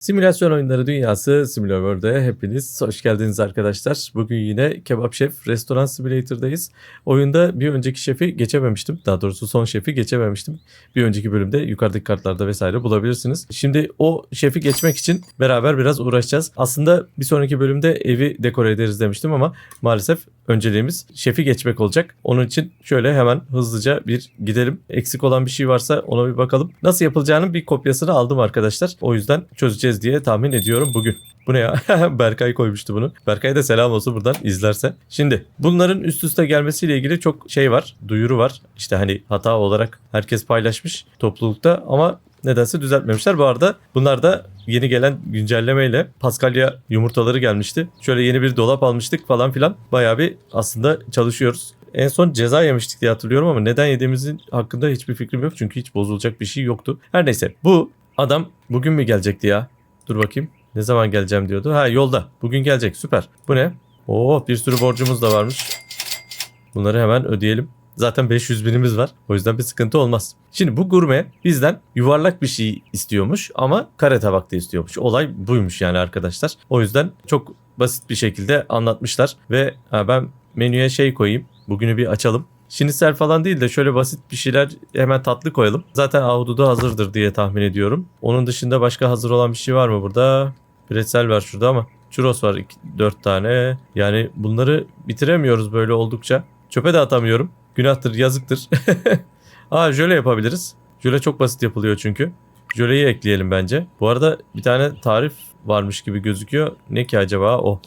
Simülasyon oyunları dünyası Simulator World'e hepiniz hoş geldiniz arkadaşlar. Bugün yine Kebap Şef Restoran Simulator'dayız. Oyunda bir önceki şefi geçememiştim. Daha doğrusu son şefi geçememiştim. Bir önceki bölümde yukarıdaki kartlarda vesaire bulabilirsiniz. Şimdi o şefi geçmek için beraber biraz uğraşacağız. Aslında bir sonraki bölümde evi dekore ederiz demiştim ama maalesef önceliğimiz şefi geçmek olacak. Onun için şöyle hemen hızlıca bir gidelim. Eksik olan bir şey varsa ona bir bakalım. Nasıl yapılacağının bir kopyasını aldım arkadaşlar. O yüzden çözeceğiz diye tahmin ediyorum bugün. Bu ne ya? Berkay koymuştu bunu. Berkay da selam olsun buradan izlerse. Şimdi bunların üst üste gelmesiyle ilgili çok şey var. Duyuru var. İşte hani hata olarak herkes paylaşmış toplulukta ama nedense düzeltmemişler. Bu arada bunlar da yeni gelen güncellemeyle Paskalya yumurtaları gelmişti. Şöyle yeni bir dolap almıştık falan filan. Bayağı bir aslında çalışıyoruz. En son ceza yemiştik diye hatırlıyorum ama neden yediğimizin hakkında hiçbir fikrim yok. Çünkü hiç bozulacak bir şey yoktu. Her neyse bu adam bugün mü gelecekti ya? Dur bakayım. Ne zaman geleceğim diyordu. Ha yolda. Bugün gelecek. Süper. Bu ne? Oo bir sürü borcumuz da varmış. Bunları hemen ödeyelim. Zaten 500 binimiz var. O yüzden bir sıkıntı olmaz. Şimdi bu gurme bizden yuvarlak bir şey istiyormuş ama kare tabakta istiyormuş. Olay buymuş yani arkadaşlar. O yüzden çok basit bir şekilde anlatmışlar. Ve ben menüye şey koyayım. Bugünü bir açalım. Şinisel falan değil de şöyle basit bir şeyler hemen tatlı koyalım. Zaten ahududu hazırdır diye tahmin ediyorum. Onun dışında başka hazır olan bir şey var mı burada? Pretzel var şurada ama churros var 4 tane. Yani bunları bitiremiyoruz böyle oldukça. Çöpe de atamıyorum. Günahtır, yazıktır. Aa jöle yapabiliriz. Jöle çok basit yapılıyor çünkü. Jöleyi ekleyelim bence. Bu arada bir tane tarif varmış gibi gözüküyor. Ne ki acaba o?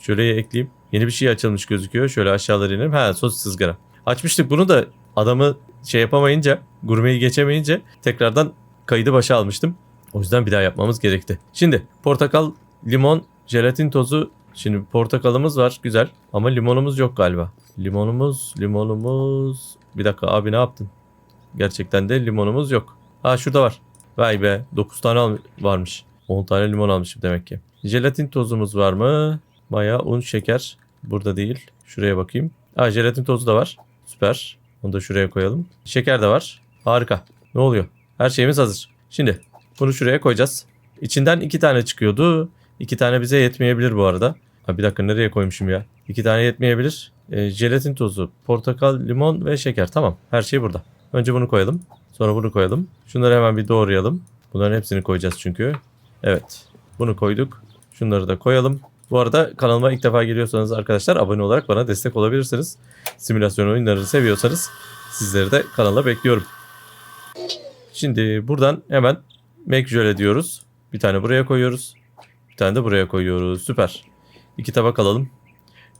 Jöleyi ekleyeyim. Yeni bir şey açılmış gözüküyor. Şöyle aşağılara inelim. Ha sosis ızgara. Açmıştık bunu da adamı şey yapamayınca, gurmeyi geçemeyince tekrardan kaydı başa almıştım. O yüzden bir daha yapmamız gerekti. Şimdi portakal, limon, jelatin tozu. Şimdi portakalımız var güzel ama limonumuz yok galiba. Limonumuz, limonumuz. Bir dakika abi ne yaptın? Gerçekten de limonumuz yok. Ha şurada var. Vay be 9 tane varmış. 10 tane limon almışım demek ki. Jelatin tozumuz var mı? Maya, un, şeker. Burada değil. Şuraya bakayım. Ha jelatin tozu da var. Süper. Onu da şuraya koyalım. Şeker de var. Harika. Ne oluyor? Her şeyimiz hazır. Şimdi bunu şuraya koyacağız. İçinden iki tane çıkıyordu. İki tane bize yetmeyebilir bu arada. Ha bir dakika nereye koymuşum ya? İki tane yetmeyebilir. E, jelatin tozu, portakal, limon ve şeker. Tamam. Her şey burada. Önce bunu koyalım. Sonra bunu koyalım. Şunları hemen bir doğrayalım. Bunların hepsini koyacağız çünkü. Evet. Bunu koyduk. Şunları da koyalım. Bu arada kanalıma ilk defa geliyorsanız arkadaşlar abone olarak bana destek olabilirsiniz. Simülasyon oyunlarını seviyorsanız sizleri de kanala bekliyorum. Şimdi buradan hemen make jöle diyoruz. Bir tane buraya koyuyoruz. Bir tane de buraya koyuyoruz. Süper. İki tabak alalım.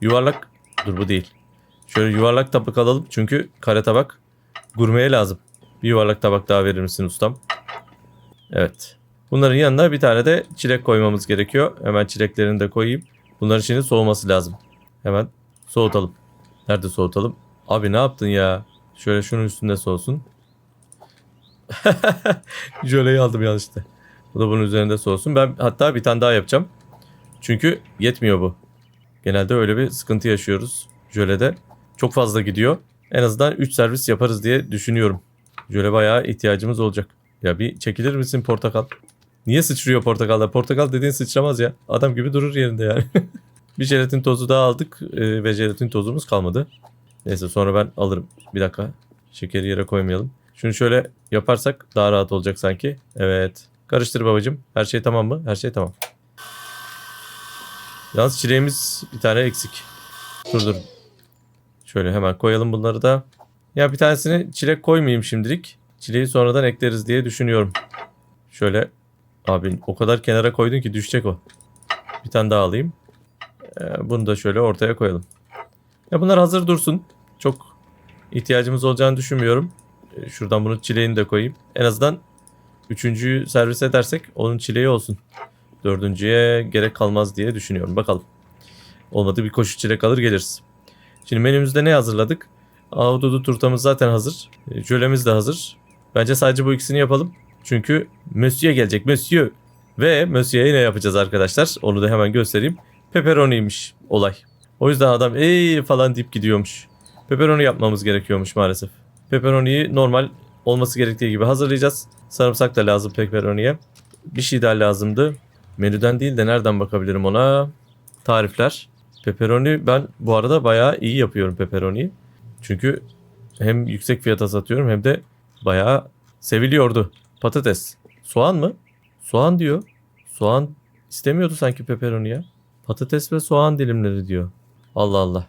Yuvarlak. Dur bu değil. Şöyle yuvarlak tabak alalım. Çünkü kare tabak gurmeye lazım. Bir yuvarlak tabak daha verir misin ustam? Evet. Bunların yanına bir tane de çilek koymamız gerekiyor. Hemen çileklerini de koyayım. Bunların şimdi soğuması lazım. Hemen soğutalım. Nerede soğutalım? Abi ne yaptın ya? Şöyle şunun üstünde soğusun. Jöleyi aldım yanlışlıkla. Bu da bunun üzerinde soğusun. Ben hatta bir tane daha yapacağım. Çünkü yetmiyor bu. Genelde öyle bir sıkıntı yaşıyoruz jölede. Çok fazla gidiyor. En azından 3 servis yaparız diye düşünüyorum. Jöle bayağı ihtiyacımız olacak. Ya bir çekilir misin portakal? Niye sıçrıyor portakallar? Portakal dediğin sıçramaz ya. Adam gibi durur yerinde yani. bir jelatin tozu daha aldık e, ve jelatin tozumuz kalmadı. Neyse sonra ben alırım. Bir dakika. Şekeri yere koymayalım. Şunu şöyle yaparsak daha rahat olacak sanki. Evet. Karıştır babacım. Her şey tamam mı? Her şey tamam. Yalnız çileğimiz bir tane eksik. Dur dur. Şöyle hemen koyalım bunları da. Ya bir tanesini çilek koymayayım şimdilik. Çileği sonradan ekleriz diye düşünüyorum. Şöyle abi o kadar kenara koydun ki düşecek o. Bir tane daha alayım. Ee, bunu da şöyle ortaya koyalım. Ya bunlar hazır dursun. Çok ihtiyacımız olacağını düşünmüyorum. Ee, Şuradan bunu çileğini de koyayım. En azından üçüncüyü servis edersek onun çileği olsun. Dördüncüye gerek kalmaz diye düşünüyorum. Bakalım. Olmadı bir koşu çilek alır geliriz. Şimdi menümüzde ne hazırladık? Ahududu turtamız zaten hazır. E, Jölemiz de hazır. Bence sadece bu ikisini yapalım. Çünkü Monsieur gelecek. Monsieur. Ve Monsieur'e ne yapacağız arkadaşlar? Onu da hemen göstereyim. Pepperoni'ymiş olay. O yüzden adam ey falan deyip gidiyormuş. Pepperoni yapmamız gerekiyormuş maalesef. Pepperoni'yi normal olması gerektiği gibi hazırlayacağız. Sarımsak da lazım pepperoni'ye. bir şey daha lazımdı. Menüden değil de nereden bakabilirim ona? Tarifler. Pepperoni ben bu arada bayağı iyi yapıyorum pepperoni'yi. Çünkü hem yüksek fiyata satıyorum hem de bayağı seviliyordu. Patates. Soğan mı? Soğan diyor. Soğan istemiyordu sanki pepperoni ya. Patates ve soğan dilimleri diyor. Allah Allah.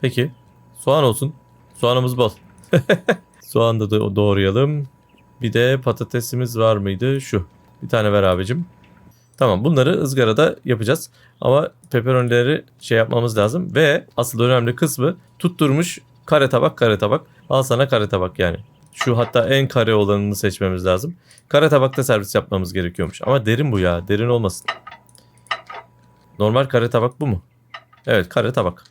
Peki. Soğan olsun. Soğanımız bol. Soğan da do- doğrayalım. Bir de patatesimiz var mıydı? Şu. Bir tane ver abicim. Tamam bunları ızgarada yapacağız. Ama pepperonileri şey yapmamız lazım. Ve asıl önemli kısmı tutturmuş kare tabak kare tabak. Al sana kare tabak yani. Şu hatta en kare olanını seçmemiz lazım. Kare tabakta servis yapmamız gerekiyormuş. Ama derin bu ya. Derin olmasın. Normal kare tabak bu mu? Evet kare tabak.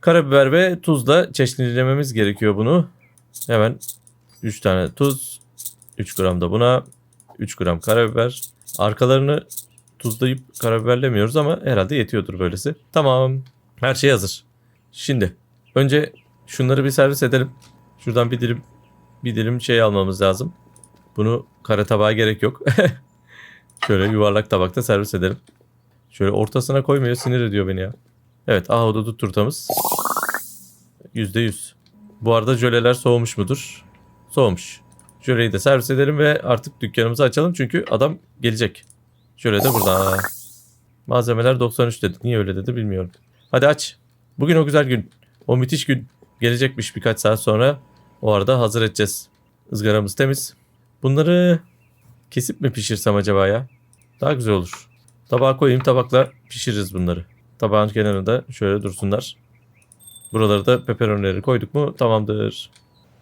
Karabiber ve tuzla çeşnilememiz gerekiyor bunu. Hemen 3 tane tuz. 3 gram da buna. 3 gram karabiber. Arkalarını tuzlayıp karabiberlemiyoruz ama herhalde yetiyordur böylesi. Tamam. Her şey hazır. Şimdi önce şunları bir servis edelim. Şuradan bir dilim bir dilim şey almamız lazım. Bunu kare tabağa gerek yok. Şöyle yuvarlak tabakta servis edelim. Şöyle ortasına koymuyor sinir ediyor beni ya. Evet ahududu turtamız. %100. Bu arada jöleler soğumuş mudur? Soğumuş. Jöleyi de servis edelim ve artık dükkanımızı açalım çünkü adam gelecek. Jöle de burada. Malzemeler 93 dedi. Niye öyle dedi bilmiyorum. Hadi aç. Bugün o güzel gün. O müthiş gün. Gelecekmiş birkaç saat sonra. O arada hazır edeceğiz. Izgaramız temiz. Bunları kesip mi pişirsem acaba ya? Daha güzel olur. Tabağa koyayım tabakla pişiririz bunları. Tabağın kenarında şöyle dursunlar. Buraları da pepperonileri koyduk mu tamamdır.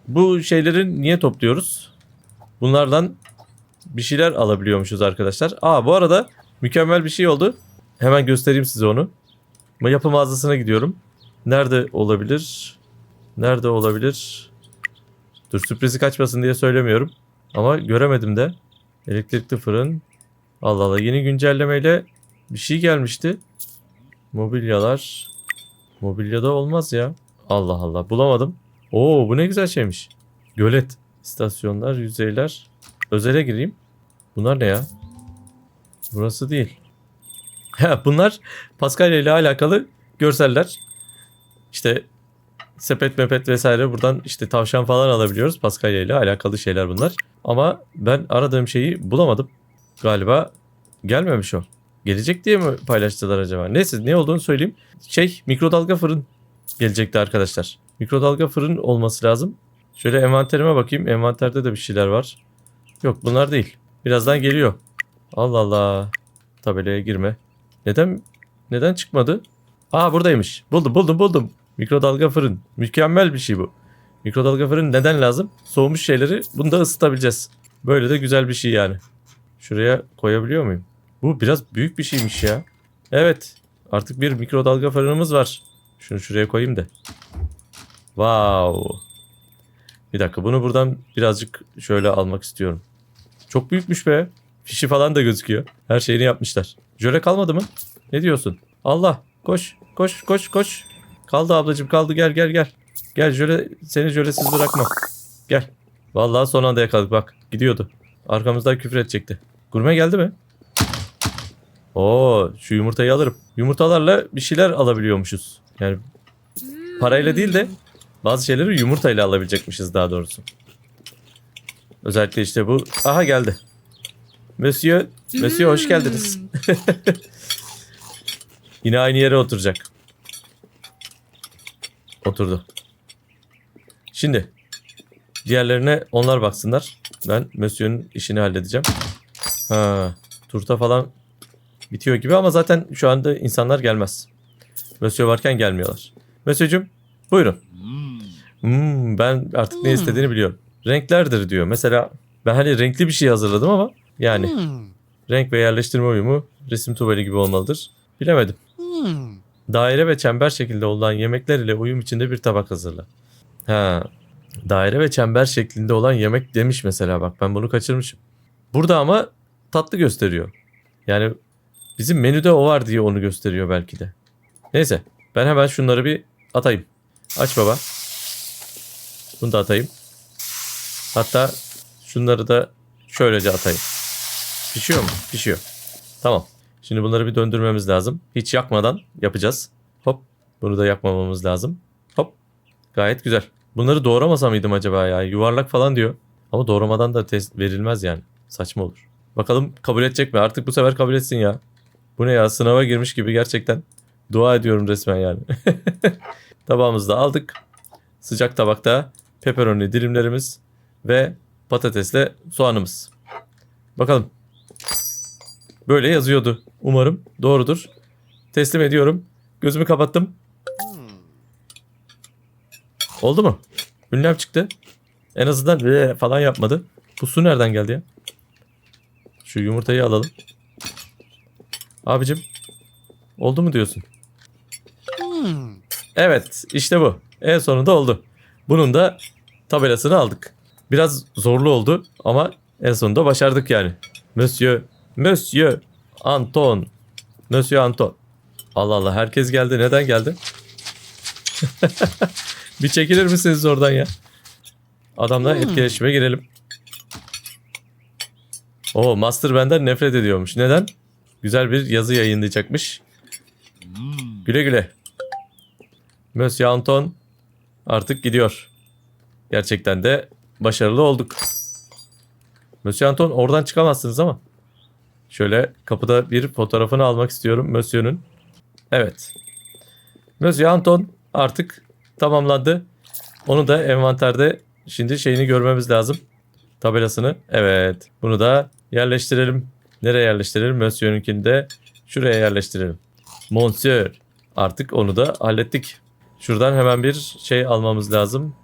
Bu şeyleri niye topluyoruz? Bunlardan bir şeyler alabiliyormuşuz arkadaşlar. Aa bu arada mükemmel bir şey oldu. Hemen göstereyim size onu. Yapı mağazasına gidiyorum. Nerede olabilir? Nerede olabilir? Dur sürprizi kaçmasın diye söylemiyorum. Ama göremedim de. Elektrikli fırın. Allah Allah yeni güncellemeyle bir şey gelmişti. Mobilyalar. Mobilyada olmaz ya. Allah Allah bulamadım. Oo bu ne güzel şeymiş. Gölet. İstasyonlar, yüzeyler. Özele gireyim. Bunlar ne ya? Burası değil. Bunlar Paskalya ile alakalı görseller. İşte sepet mepet vesaire buradan işte tavşan falan alabiliyoruz. Paskalya ile alakalı şeyler bunlar. Ama ben aradığım şeyi bulamadım. Galiba gelmemiş o. Gelecek diye mi paylaştılar acaba? Neyse ne olduğunu söyleyeyim. Şey mikrodalga fırın gelecekti arkadaşlar. Mikrodalga fırın olması lazım. Şöyle envanterime bakayım. Envanterde de bir şeyler var. Yok bunlar değil. Birazdan geliyor. Allah Allah. Tabelaya girme. Neden neden çıkmadı? Aa buradaymış. Buldum buldum buldum. Mikrodalga fırın. Mükemmel bir şey bu. Mikrodalga fırın neden lazım? Soğumuş şeyleri bunda ısıtabileceğiz. Böyle de güzel bir şey yani. Şuraya koyabiliyor muyum? Bu biraz büyük bir şeymiş ya. Evet. Artık bir mikrodalga fırınımız var. Şunu şuraya koyayım da. Wow. Bir dakika bunu buradan birazcık şöyle almak istiyorum. Çok büyükmüş be. Fişi falan da gözüküyor. Her şeyini yapmışlar. Jöle kalmadı mı? Ne diyorsun? Allah. Koş. Koş koş koş. Kaldı ablacığım kaldı gel gel gel. Gel jöle seni jölesiz bırakma. Gel. Vallahi son anda yakaladık bak. Gidiyordu. Arkamızdan küfür edecekti. Gurme geldi mi? Oo, şu yumurtayı alırım. Yumurtalarla bir şeyler alabiliyormuşuz. Yani parayla değil de bazı şeyleri yumurtayla alabilecekmişiz daha doğrusu. Özellikle işte bu. Aha geldi. Monsieur, Monsieur hoş geldiniz. Yine aynı yere oturacak. Oturdu. Şimdi diğerlerine onlar baksınlar. Ben Monsieur'ün işini halledeceğim. Ha, turta falan bitiyor gibi ama zaten şu anda insanlar gelmez. Monsieur varken gelmiyorlar. Monsieur'cum buyurun. Hmm, ben artık ne istediğini biliyorum. Renklerdir diyor. Mesela ben hani renkli bir şey hazırladım ama yani renk ve yerleştirme uyumu resim tuvali gibi olmalıdır. Bilemedim. Daire ve çember şeklinde olan yemekler ile uyum içinde bir tabak hazırla. Ha, daire ve çember şeklinde olan yemek demiş mesela bak ben bunu kaçırmışım. Burada ama tatlı gösteriyor. Yani bizim menüde o var diye onu gösteriyor belki de. Neyse ben hemen şunları bir atayım. Aç baba. Bunu da atayım. Hatta şunları da şöylece atayım. Pişiyor mu? Pişiyor. Tamam. Şimdi bunları bir döndürmemiz lazım. Hiç yakmadan yapacağız. Hop. Bunu da yakmamamız lazım. Hop. Gayet güzel. Bunları doğramasa mıydım acaba ya? Yuvarlak falan diyor. Ama doğramadan da test verilmez yani. Saçma olur. Bakalım kabul edecek mi? Artık bu sefer kabul etsin ya. Bu ne ya? Sınava girmiş gibi gerçekten. Dua ediyorum resmen yani. Tabağımızı da aldık. Sıcak tabakta pepperoni dilimlerimiz ve patatesle soğanımız. Bakalım. Böyle yazıyordu. Umarım doğrudur. Teslim ediyorum. Gözümü kapattım. Oldu mu? Ünlem çıktı. En azından "Ee" falan yapmadı. Bu su nereden geldi ya? Şu yumurtayı alalım. Abicim. Oldu mu diyorsun? Evet işte bu. En sonunda oldu. Bunun da tabelasını aldık. Biraz zorlu oldu ama en sonunda başardık yani. Monsieur, Monsieur Anton. Monsieur Anton. Allah Allah herkes geldi. Neden geldi? Bir çekilir misiniz oradan ya? Adamla etkileşime girelim. O Master benden nefret ediyormuş. Neden? Güzel bir yazı yayınlayacakmış. Güle güle. Monsieur Anton artık gidiyor. Gerçekten de başarılı olduk. Monsieur Anton oradan çıkamazsınız ama. Şöyle kapıda bir fotoğrafını almak istiyorum Monsieur'ün. Evet. Monsieur Anton artık tamamlandı. Onu da envanterde şimdi şeyini görmemiz lazım. Tabelasını. Evet. Bunu da yerleştirelim. Nereye yerleştirelim? Monsieur'ünkini de şuraya yerleştirelim. Monsieur. Artık onu da hallettik. Şuradan hemen bir şey almamız lazım.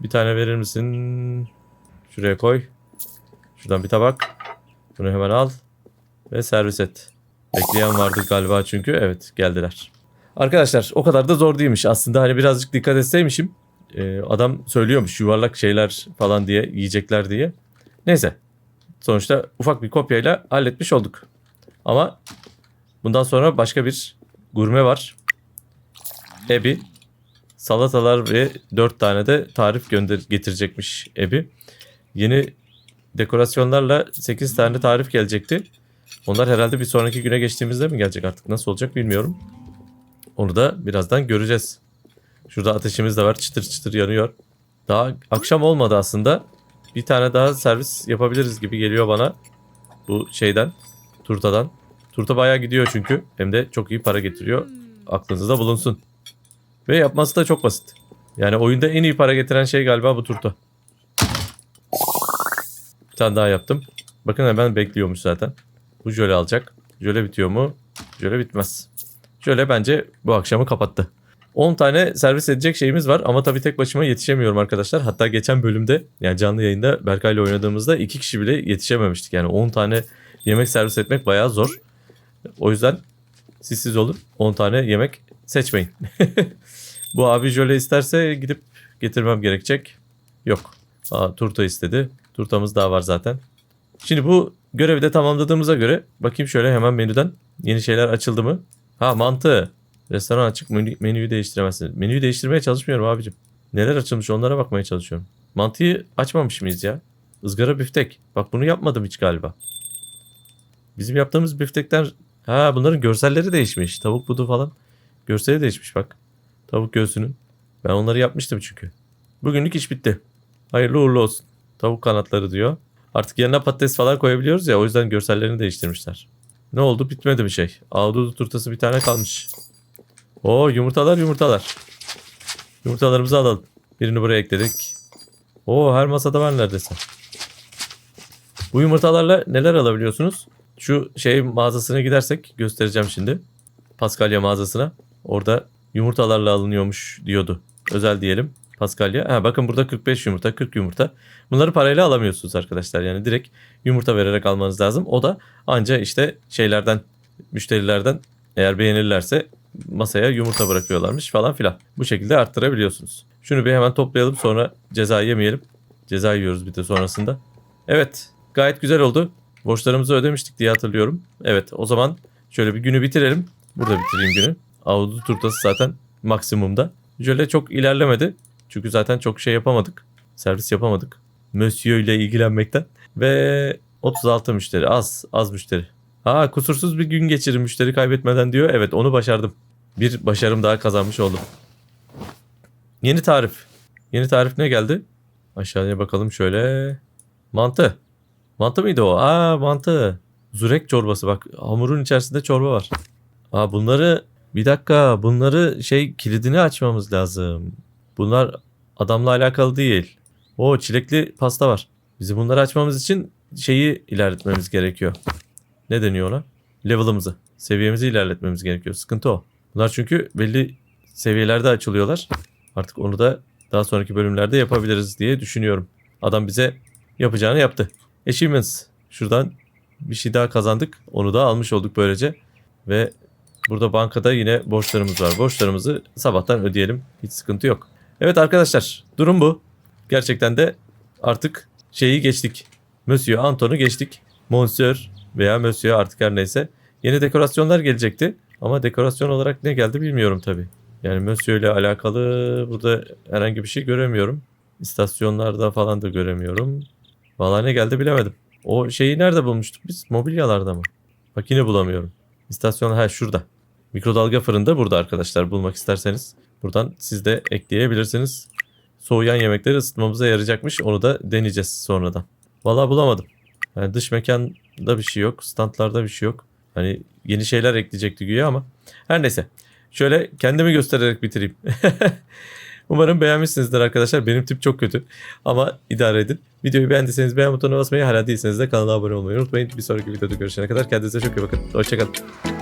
Bir tane verir misin? Şuraya koy. Şuradan bir tabak. Bunu hemen al. Ve servis et. Bekleyen vardı galiba çünkü. Evet geldiler. Arkadaşlar o kadar da zor değilmiş. Aslında hani birazcık dikkat etseymişim. e, adam söylüyormuş yuvarlak şeyler falan diye yiyecekler diye. Neyse. Sonuçta ufak bir kopyayla halletmiş olduk. Ama bundan sonra başka bir gurme var. Ebi. Salatalar ve 4 tane de tarif gönder getirecekmiş Ebi. Yeni dekorasyonlarla 8 tane tarif gelecekti. Onlar herhalde bir sonraki güne geçtiğimizde mi gelecek artık nasıl olacak bilmiyorum. Onu da birazdan göreceğiz. Şurada ateşimiz de var çıtır çıtır yanıyor. Daha akşam olmadı aslında. Bir tane daha servis yapabiliriz gibi geliyor bana. Bu şeyden, turtadan. Turta bayağı gidiyor çünkü. Hem de çok iyi para getiriyor. Aklınızda bulunsun. Ve yapması da çok basit. Yani oyunda en iyi para getiren şey galiba bu turta. Bir tane daha yaptım. Bakın hemen bekliyormuş zaten. Bu jöle alacak. Jöle bitiyor mu? Jöle bitmez. Jöle bence bu akşamı kapattı. 10 tane servis edecek şeyimiz var ama tabii tek başıma yetişemiyorum arkadaşlar. Hatta geçen bölümde yani canlı yayında Berkay ile oynadığımızda 2 kişi bile yetişememiştik. Yani 10 tane yemek servis etmek bayağı zor. O yüzden siz siz olun 10 tane yemek seçmeyin. Bu abi jöle isterse gidip getirmem gerekecek. Yok. Aa, turta istedi. Turtamız daha var zaten. Şimdi bu görevi de tamamladığımıza göre bakayım şöyle hemen menüden yeni şeyler açıldı mı? Ha mantı. Restoran açık menü, menüyü değiştiremezsiniz. Menüyü değiştirmeye çalışmıyorum abicim. Neler açılmış onlara bakmaya çalışıyorum. Mantıyı açmamış mıyız ya? Izgara büftek. Bak bunu yapmadım hiç galiba. Bizim yaptığımız büftekler... Ha bunların görselleri değişmiş. Tavuk budu falan. Görseli değişmiş bak. Tavuk göğsünün. Ben onları yapmıştım çünkü. Bugünlük iş bitti. Hayırlı uğurlu olsun. Tavuk kanatları diyor. Artık yerine patates falan koyabiliyoruz ya o yüzden görsellerini değiştirmişler. Ne oldu? Bitmedi bir şey. Ahududu turtası bir tane kalmış. Oo yumurtalar yumurtalar. Yumurtalarımızı alalım. Birini buraya ekledik. Oo her masada var neredeyse. Bu yumurtalarla neler alabiliyorsunuz? Şu şey mağazasına gidersek göstereceğim şimdi. Paskalya mağazasına. Orada yumurtalarla alınıyormuş diyordu. Özel diyelim. Paskalya. Ha, bakın burada 45 yumurta, 40 yumurta. Bunları parayla alamıyorsunuz arkadaşlar. Yani direkt yumurta vererek almanız lazım. O da anca işte şeylerden, müşterilerden eğer beğenirlerse masaya yumurta bırakıyorlarmış falan filan. Bu şekilde arttırabiliyorsunuz. Şunu bir hemen toplayalım sonra ceza yemeyelim. Ceza yiyoruz bir de sonrasında. Evet gayet güzel oldu. Borçlarımızı ödemiştik diye hatırlıyorum. Evet o zaman şöyle bir günü bitirelim. Burada bitireyim günü. Avudu turtası zaten maksimumda. Jöle çok ilerlemedi. Çünkü zaten çok şey yapamadık. Servis yapamadık. Monsieur ile ilgilenmekten. Ve 36 müşteri. Az. Az müşteri. Aa kusursuz bir gün geçirin müşteri kaybetmeden diyor. Evet onu başardım. Bir başarım daha kazanmış oldum. Yeni tarif. Yeni tarif ne geldi? Aşağıya bakalım şöyle. Mantı. Mantı mıydı o? Aa mantı. Zurek çorbası bak. Hamurun içerisinde çorba var. Aa bunları bir dakika bunları şey kilidini açmamız lazım. Bunlar adamla alakalı değil. O çilekli pasta var. Bizim bunları açmamız için şeyi ilerletmemiz gerekiyor. Ne deniyor ona? Level'ımızı. Seviyemizi ilerletmemiz gerekiyor. Sıkıntı o. Bunlar çünkü belli seviyelerde açılıyorlar. Artık onu da daha sonraki bölümlerde yapabiliriz diye düşünüyorum. Adam bize yapacağını yaptı. Achievements. Şuradan bir şey daha kazandık. Onu da almış olduk böylece. Ve burada bankada yine borçlarımız var. Borçlarımızı sabahtan ödeyelim. Hiç sıkıntı yok. Evet arkadaşlar durum bu. Gerçekten de artık şeyi geçtik. Monsieur Anton'u geçtik. Monsieur veya Monsieur artık her neyse. Yeni dekorasyonlar gelecekti. Ama dekorasyon olarak ne geldi bilmiyorum tabii. Yani Monsieur ile alakalı burada herhangi bir şey göremiyorum. İstasyonlarda falan da göremiyorum. Vallahi ne geldi bilemedim. O şeyi nerede bulmuştuk biz? Mobilyalarda mı? Bak yine bulamıyorum. İstasyon ha şurada. Mikrodalga fırında burada arkadaşlar bulmak isterseniz. Buradan siz de ekleyebilirsiniz. Soğuyan yemekleri ısıtmamıza yarayacakmış. Onu da deneyeceğiz sonradan. Vallahi bulamadım. Yani dış mekanda bir şey yok. Standlarda bir şey yok. Hani yeni şeyler ekleyecekti güya ama. Her neyse. Şöyle kendimi göstererek bitireyim. Umarım beğenmişsinizdir arkadaşlar. Benim tip çok kötü. Ama idare edin. Videoyu beğendiyseniz beğen butonuna basmayı hala değilseniz de kanala abone olmayı unutmayın. Bir sonraki videoda görüşene kadar kendinize çok iyi bakın. Hoşçakalın.